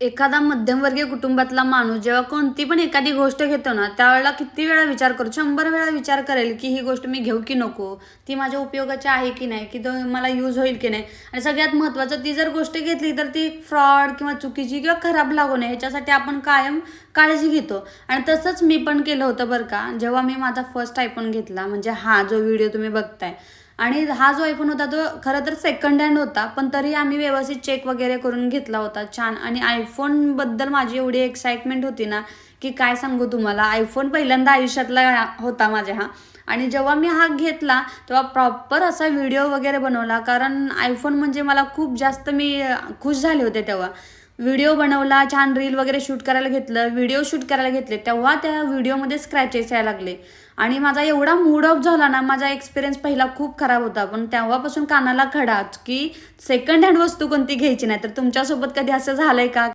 एखादा मध्यमवर्गीय कुटुंबातला माणूस जेव्हा कोणती पण एखादी गोष्ट घेतो ना त्यावेळेला किती वेळा विचार करू शंभर वेळा विचार करेल की ही गोष्ट मी घेऊ की नको ती माझ्या उपयोगाची आहे की नाही की तो मला यूज होईल की नाही. आणि सगळ्यात महत्त्वाचं ती जर गोष्ट घेतली तर ती फ्रॉड किंवा चुकीची किंवा खराब लागू नये ह्याच्यासाठी आपण कायम काळजी घेतो. आणि तसंच मी पण केलं होतं बरं का जेव्हा मी माझा फर्स्ट आयफोन घेतला म्हणजे हा जो व्हिडिओ तुम्ही बघताय आणि हा जो आयफोन होता तो खरं तर सेकंड हँड होता पण तरी आम्ही व्यवस्थित चेक वगैरे करून घेतला होता छान. आणि आयफोनबद्दल माझी एवढी एक्साइटमेंट होती ना की काय सांगू तुम्हाला? आयफोन पहिल्यांदा आयुष्यातला होता माझ्या हा. आणि जेव्हा मी हा घेतला तेव्हा प्रॉपर असा व्हिडिओ वगैरे बनवला कारण आयफोन म्हणजे मला खूप जास्त मी खुश झाले होते तेव्हा. व्हिडिओ बनवला छान रील वगैरे शूट करायला घेतलं व्हिडिओ शूट करायला घेतले तेव्हा त्या व्हिडिओमध्ये स्क्रॅचेस यायला लागले. आणि माझा एवढा मूड ऑफ झाला ना माझा एक्सपिरियन्स पहिला खूप खराब होता. पण तेव्हापासून कानाला खडाच की सेकंड हँड वस्तू कोणती घ्यायची नाही. तर तुमच्यासोबत कधी असं झालंय का?